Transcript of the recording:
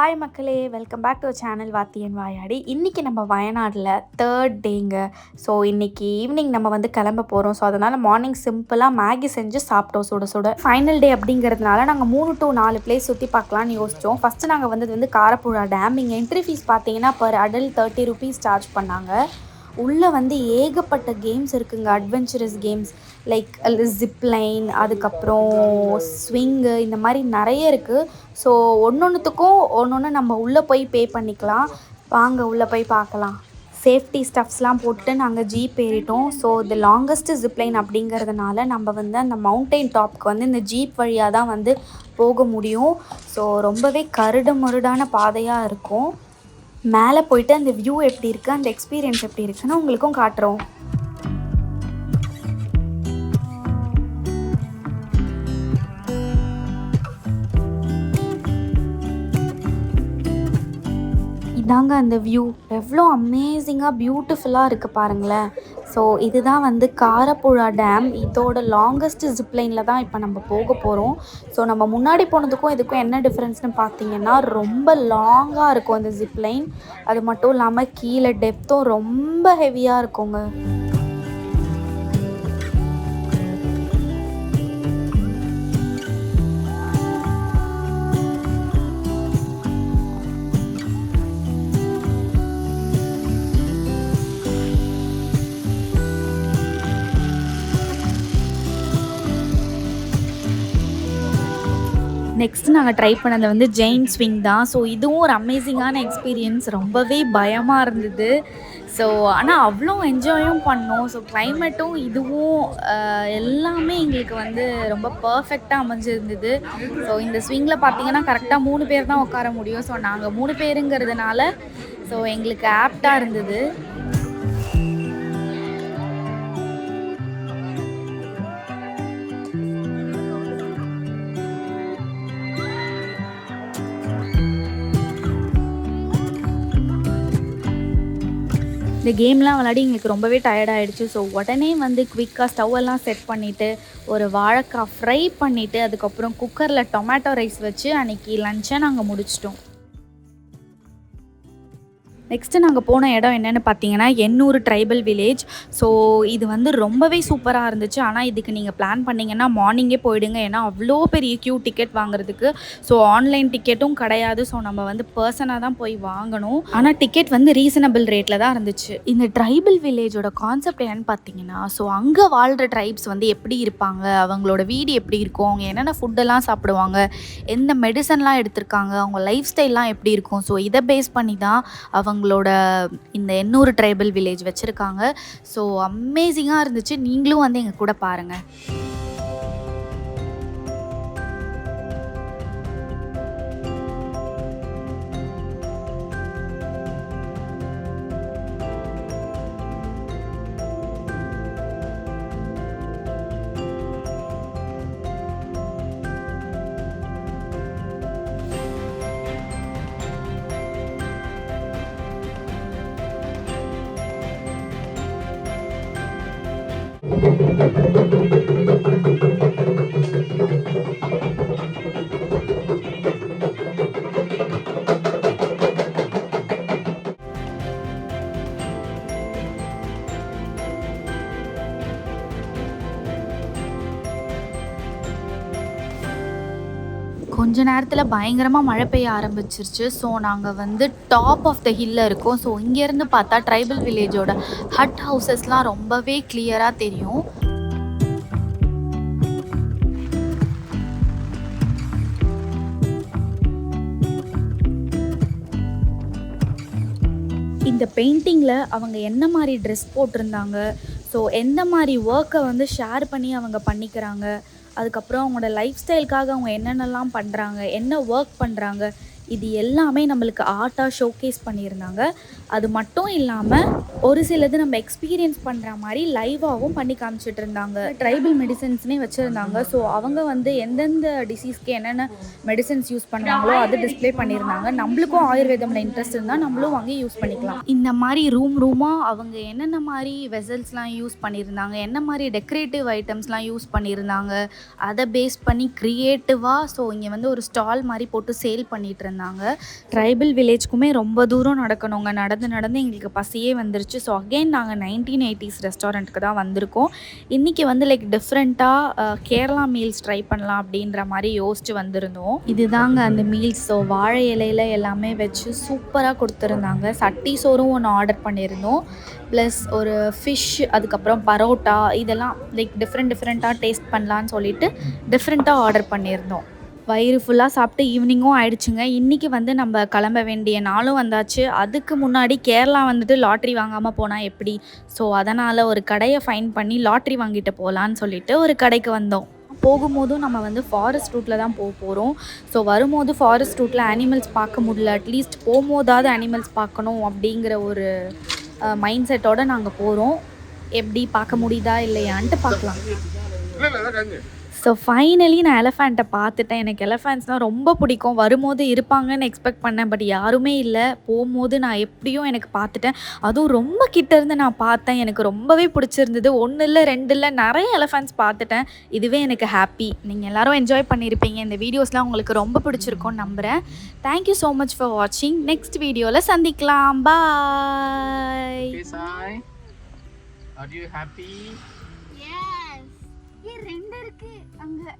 Hi மக்களே. Welcome back to channel Vaathiyan Vaayadi இன்றைக்கி நம்ம வயநாட்டில் தேர்ட் டேங்க ஸோ இன்றைக்கி ஈவினிங் நம்ம வந்து கிளம்ப போகிறோம் ஸோ அதனால் மார்னிங் சிம்பிளாக மேகி செஞ்சு சாப்பிட்டோம் சுட சுட. ஃபைனல் டே அப்படிங்கிறதுனால நாங்கள் மூணு டு நாலு பிளேஸ் சுற்றி பார்க்கலான்னு யோசித்தோம் ஃபஸ்ட்டு நாங்கள் வந்தது வந்து காரப்புழா டேம் இங்கே என்ட்ரி ஃபீஸ் பார்த்தீங்கன்னா per adult thirty rupees charge பண்ணாங்க. உள்ளே வந்து ஏகப்பட்ட கேம்ஸ் இருக்குங்க அட்வென்ச்சரஸ் கேம்ஸ் லைக் ஜிப்லைன் அதுக்கப்புறம் ஸ்விங்கு இந்த மாதிரி நிறைய இருக்குது ஸோ ஒன்று ஒன்றுத்துக்கும் ஒன்று ஒன்று நம்ம உள்ளே போய் பே பண்ணிக்கலாம். வாங்க உள்ளே போய் பார்க்கலாம். சேஃப்டி ஸ்டஃப்ஸ்லாம் போட்டு நாங்கள் ஜீப் ஏறிட்டோம். ஸோ இது லாங்கஸ்ட்டு ஜிப்லைன் அப்படிங்கிறதுனால நம்ம வந்து அந்த மவுண்டெயின் டாப்க்கு வந்து இந்த ஜீப் வழியாக தான் வந்து போக முடியும். ஸோ ரொம்பவே கருடு முருடான பாதையாக இருக்கும். மேலே போயிட்டு அந்த வியூ எப்படி இருக்குது அந்த எக்ஸ்பீரியன்ஸ் எப்படி இருக்குன்னு உங்களுக்கும் காட்டுறோம். இதாங்க அந்த வியூ எவ்வளோ அமேசிங்காக பியூட்டிஃபுல்லாக இருக்குது பாருங்களேன். ஸோ இதுதான் வந்து காரப்புழா டேம் இதோட லாங்கஸ்ட் ஜிப்லைனில் தான் இப்போ நம்ம போக போகிறோம் ஸோ நம்ம முன்னாடி போனதுக்கும் இதுக்கும் என்ன டிஃப்ரென்ஸ்னு பார்த்தீங்கன்னா ரொம்ப லாங்காக இருக்கும் அந்த ஜிப்லைன் அது மட்டும் இல்லாமல் கீழே டெப்த்தும் ரொம்ப ஹெவியாக இருக்குங்க. நெக்ஸ்ட் நாங்கள் ட்ரை பண்ணது வந்து ஜெயின் ஸ்விங் தான். ஸோ இதுவும் ஒரு அமேசிங்கான எக்ஸ்பீரியன்ஸ் ரொம்பவே பயமாக இருந்தது. ஸோ ஆனால் அவ்வளோ என்ஜாயும் பண்ணோம். ஸோ கிளைமேட்டும் இதுவும் எல்லாமே எங்களுக்கு வந்து ரொம்ப பர்ஃபெக்டாக அமைஞ்சிருந்தது. ஸோ இந்த ஸ்விங்கில் பார்த்தீங்கன்னா கரெக்டாக மூணு பேர் தான் உட்கார முடியும். ஸோ நாங்கள் மூணு பேருங்கிறதுனால ஸோ எங்களுக்கு ஆப்டாக இருந்தது. இந்த கேம்லாம் விளாடி எங்களுக்கு ரொம்பவே டயர்டாயிடுச்சு ஸோ உடனே வந்து குவிக்காக ஸ்டவ் எல்லாம் செட் பண்ணிவிட்டு ஒரு வாழைக்காய் ஃப்ரை பண்ணிவிட்டு அதுக்கப்புறம் குக்கரில் டொமேட்டோ ரைஸ் வச்சு அன்றைக்கி லஞ்சை நாங்கள் முடிச்சிட்டோம். நெக்ஸ்ட்டு நாங்கள் போன இடம் என்னென்னு பார்த்தீங்கன்னா எண்ணூர் ட்ரைபல் வில்லேஜ் ஸோ இது வந்து ரொம்பவே சூப்பராக இருந்துச்சு. ஆனால் இதுக்கு நீங்கள் பிளான் பண்ணிங்கன்னா மார்னிங்கே போயிடுங்க. ஏன்னா அவ்வளோ பெரிய க்யூ டிக்கெட் வாங்குறதுக்கு. ஸோ ஆன்லைன் டிக்கெட்டும் கிடையாது. ஸோ நம்ம வந்து பர்சனாக தான் போய் வாங்கணும். ஆனால் டிக்கெட் வந்து ரீசனபிள் ரேட்டில் தான் இருந்துச்சு. இந்த ட்ரைபல் வில்லேஜோட கான்செப்ட் என்னன்னு பார்த்தீங்கன்னா ஸோ அங்கே வாழ்கிற ட்ரைப்ஸ் வந்து எப்படி இருப்பாங்க? அவங்களோட வீடு எப்படி இருக்கும்? அவங்க என்னென்ன ஃபுட்டெல்லாம் சாப்பிடுவாங்க? எந்த மெடிசன்லாம் எடுத்திருக்காங்க? அவங்க லைஃப் ஸ்டைல்லாம் எப்படி இருக்கும்? ஸோ இதை பேஸ் பண்ணி தான் அவங்க அவங்களோட இந்த எண்ணூறு ட்ரைபல் வில்லேஜ் வச்சுருக்காங்க. ஸோ அமேசிங்காக இருந்துச்சு. நீங்களும் வந்து எங்கள் கூட பாருங்கள் Thank you. கொஞ்ச நேரத்தில் பயங்கரமாக மழை பெய்ய ஆரம்பிச்சிருச்சு. ஸோ நாங்கள் வந்து டாப் ஆஃப் த ஹில்ல இருக்கோம். ஸோ இங்கேருந்து பார்த்தா ட்ரைபல் வில்லேஜோட ஹட் ஹவுசஸ்லாம் ரொம்பவே கிளியராக தெரியும். இந்த பெயிண்டிங்கில் அவங்க என்ன மாதிரி ட்ரெஸ் போட்டிருந்தாங்க? ஸோ எந்த மாதிரி ஒர்க்கை வந்து ஷேர் பண்ணி அவங்க பண்ணிக்கிறாங்க? அதுக்கப்புறம் அவங்களோட லைஃப் ஸ்டைலுக்காக அவங்க என்னென்னலாம் பண்ணுறாங்க என்ன ஒர்க் பண்ணுறாங்க இது எல்லாமே நம்மளுக்கு ஆர்ட்டாக ஷோகேஸ் பண்ணியிருந்தாங்க. அது மட்டும் இல்லாமல் ஒரு சிலது நம்ம எக்ஸ்பீரியன்ஸ் பண்ணுற மாதிரி லைவாகவும் பண்ணி காமிச்சிட்டு இருந்தாங்க ட்ரைபல் மெடிசன்ஸ்னே வச்சுருந்தாங்க. ஸோ அவங்க வந்து எந்தெந்த டிசீஸ்க்கு என்னென்ன மெடிசன்ஸ் யூஸ் பண்ணுறாங்களோ அது டிஸ்ப்ளே பண்ணியிருந்தாங்க. நம்மளுக்கும் ஆயுர்வேதமில் இன்ட்ரெஸ்ட் இருந்தால் நம்மளும் வாங்கி யூஸ் பண்ணிக்கலாம். இந்த மாதிரி ரூம் ரூமாக அவங்க என்னென்ன மாதிரி வெசல்ஸ்லாம் யூஸ் பண்ணியிருந்தாங்க என்ன மாதிரி டெக்கரேட்டிவ் ஐட்டம்ஸ்லாம் யூஸ் பண்ணியிருந்தாங்க அதை பேஸ் பண்ணி க்ரியேட்டிவாக ஸோ இங்கே வந்து ஒரு ஸ்டால் மாதிரி போட்டு சேல் பண்ணிகிட்டு இருந்தாங்க ட்ரைபிள் ட்ரைபல் வில்லேஜ்க்குமே ரொம்ப தூரம் நடக்கணுங்க. நடந்து நடந்து எங்களுக்கு பசியே வந்துருச்சு. ஸோ அகெயின் நாங்கள் நைன்டீன் எயிட்டிஸ் ரெஸ்டாரண்ட்டுக்கு தான் வந்திருக்கோம். இன்றைக்கி வந்து லைக் டிஃப்ரெண்ட்டாக கேரளா மீல்ஸ் ட்ரை பண்ணலாம் அப்படின்ற மாதிரி யோசிச்சு வந்திருந்தோம். இதுதாங்க அந்த மீல்ஸ் ஸோ வாழை இலையில எல்லாமே வச்சு சூப்பராக கொடுத்துருந்தாங்க. சட்டி சோறும் ஒன்று ஆர்டர் பண்ணியிருந்தோம். ப்ளஸ் ஒரு ஃபிஷ் அதுக்கப்புறம் பரோட்டா இதெல்லாம் லைக் டிஃப்ரெண்ட் டிஃப்ரெண்ட்டாக டேஸ்ட் பண்ணலான்னு சொல்லிட்டு டிஃப்ரெண்ட்டாக ஆர்டர் பண்ணியிருந்தோம். வயிறு ஃபுல்லாக சாப்பிட்டு ஈவினிங்கும் ஆயிடுச்சுங்க. இன்றைக்கி வந்து நம்ம கிளம்ப வேண்டிய நாளும் வந்தாச்சு. அதுக்கு முன்னாடி கேரளா வந்துட்டு லாட்ரி வாங்காமல் போனால் எப்படி? ஸோ அதனால் ஒரு கடையை ஃபைன் பண்ணி லாட்ரி வாங்கிட்டு போகலான்னு சொல்லிட்டு ஒரு கடைக்கு வந்தோம். போகும்போதும் நம்ம வந்து ஃபாரஸ்ட் ரூட்டில் தான் போக போகிறோம் ஸோ வரும்போது ஃபாரஸ்ட் ரூட்டில் அனிமல்ஸ் பார்க்க முடியல. அட்லீஸ்ட் போகும்போதாவது அனிமல்ஸ் பார்க்கணும் அப்படிங்கிற ஒரு மைண்ட் செட்டோடு நாங்கள் போகிறோம் எப்படி பார்க்க முடியுதா இல்லையான்ட்டு பார்க்கலாம். ஸோ ஃபைனலி நான் எலஃபேண்ட்டை பார்த்துட்டேன். எனக்கு எலஃபேண்ட்ஸ்னால் ரொம்ப பிடிக்கும். வரும்போது இருப்பாங்கன்னு எக்ஸ்பெக்ட் பண்ணேன் பட் யாருமே இல்லை. போகும்போது நான் எப்படியும் எனக்கு பார்த்துட்டேன். அதுவும் ரொம்ப கிட்ட இருந்து நான் பார்த்தேன். எனக்கு ரொம்பவே பிடிச்சிருந்தது. ஒன்று இல்லை ரெண்டு இல்லை நிறைய எலஃபேண்ட்ஸ் பார்த்துட்டேன். இதுவே எனக்கு ஹாப்பி நீங்கள் எல்லாரும் என்ஜாய் பண்ணியிருப்பீங்க இந்த வீடியோஸ்லாம் உங்களுக்கு ரொம்ப பிடிச்சிருக்கும்னு நம்புகிறேன் thank you so much for வாட்சிங் நெக்ஸ்ட் வீடியோவில் சந்திக்கலாம். பாய். Are you happy? ரெண்டு இருக்கு. அங்க.